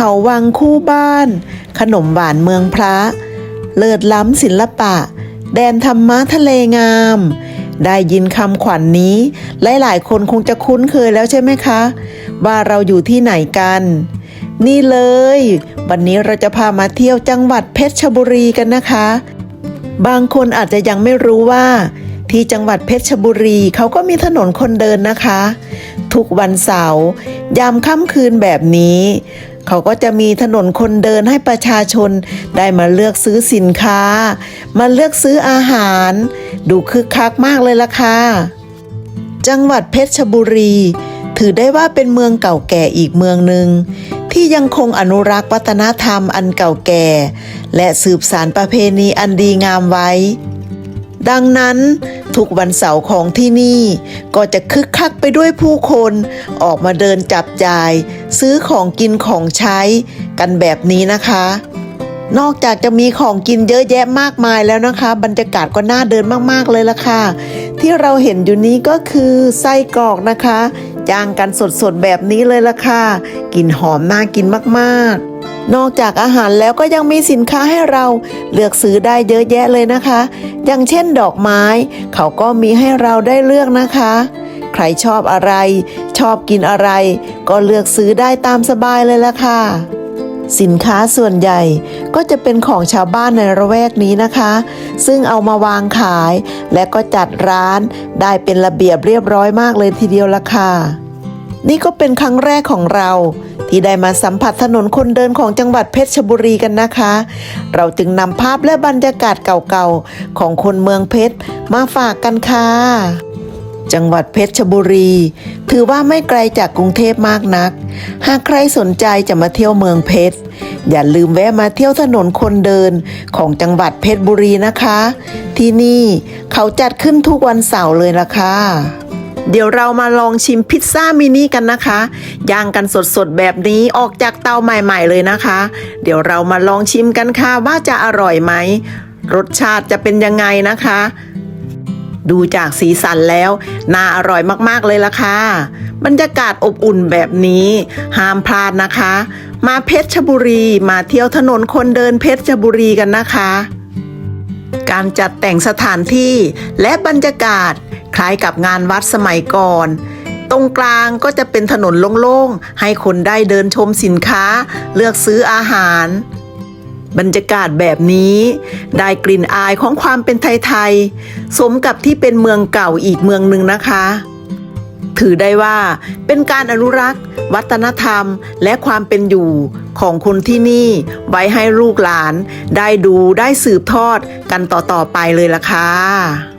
เขาวังคู่บ้าน ขนมหวานเมืองพระ เลิศล้ำศิลปะ แดนธรรมะทะเลงาม ได้ยินคำขวัญนนี้ หลายๆ คนคงจะคุ้นเคยแล้วใช่ไหมคะ ว่าเราอยู่ที่ไหนกัน นี่เลย วันนี้เราจะพามาเที่ยวจังหวัดเพชรบุรีกันนะคะ บางคนอาจจะยังไม่รู้ว่า ที่จังหวัดเพชรบุรีเขาก็มีถนนคนเดินนะคะ ทุกวันเสาร์ยามค่ำคืนแบบนี้เขาก็จะมีถนนคนเดินให้ประชาชนได้มาเลือกซื้อสินค้า มาเลือกซื้ออาหาร ดูคึกคักมากเลยล่ะค่ะ จังหวัดเพชรบุรี ถือได้ว่าเป็นเมืองเก่าแก่อีกเมืองหนึ่งที่ยังคงอนุรักษ์วัฒนธรรมอันเก่าแก่ และสืบสานประเพณีอันดีงามไว้ ดังนั้น ทุกวันเสาร์ของที่นี่ ก็จะคึกคักไปด้วยผู้คนออกมาเดินจับจ่าย ซื้อของกินของใช้กันแบบนี้นะคะ นอกจากจะมีของกินเยอะแยะมากมายแล้วนะคะ บรรยากาศก็น่าเดินมากๆเลยละค่ะ ที่เราเห็นอยู่นี้ก็คือไส้กรอกนะคะย่างกันสดๆแบบนี้เลยละค่ะกลิ่นหอมน่ากินมากๆ นอกจากอาหารแล้วก็ยังมีสินค้าให้เราเลือกซื้อได้เยอะแยะเลยนะคะ อย่างเช่นดอกไม้ เขาก็มีให้เราได้เลือกนะคะ ใครชอบอะไร ชอบกินอะไร ก็เลือกซื้อได้ตามสบายเลยละค่ะ สินค้าส่วนใหญ่ก็จะเป็นของชาวบ้านในระแวกนี้นะคะ ซึ่งเอามาวางขาย และก็จัดร้านได้เป็นระเบียบเรียบร้อยมากเลยทีเดียวละค่ะ นี่ก็เป็นครั้งแรกของเรา ที่ได้มาสัมผัสถนนคนเดินของจังหวัดเพชรบุรีกันนะคะ เราจึงนำภาพและบรรยากาศเก่าๆ ของคนเมืองเพชรมาฝากกันค่ะ จังหวัดเพชรบุรี ถือว่าไม่ไกลจากกรุงเทพมากนัก หากใครสนใจจะมาเที่ยวเมืองเพชรอย่าลืมแวะมาเที่ยวถนนคนเดินของจังหวัดเพชรบุรีนะคะ ที่นี่เขาจัดขึ้นทุกวันเสาร์เลยล่ะค่ะ เดี๋ยวเรามาลองชิมพิซซ่ามินิกันนะคะย่างกันสดๆแบบนี้ออกจากเตาใหม่ๆเลยนะคะ เดี๋ยวเรามาลองชิมกันค่ะว่าจะอร่อยไหม รสชาติจะเป็นยังไงนะคะ ดูจากสีสันแล้ว น่าอร่อยมากๆเลยล่ะค่ะ บรรยากาศอบอุ่นแบบนี้ ห้ามพลาดนะคะ มาเพชรบุรีมาเที่ยวถนนคนเดินเพชรบุรีกันนะคะ การจัดแต่งสถานที่และบรรยากาศ ล้ายกับงานวัดสมัยก่อน ตรงกลางก็จะเป็นถนนโล่งๆ ให้คนได้เดินชมสินค้า เลือกซื้ออาหาร บรรยากาศแบบนี้ ได้กลิ่นอายของความเป็นไทยๆ สมกับที่เป็นเมืองเก่าอีกเมืองหนึ่งนะคะ ถือได้ว่าเป็นการอนุรักษ์ วัฒนธรรมและความเป็นอยู่ของคนที่นี่ไว้ให้ลูกหลาน ได้ดูได้สืบทอดกันต่อๆไปเลยล่ะค่ะ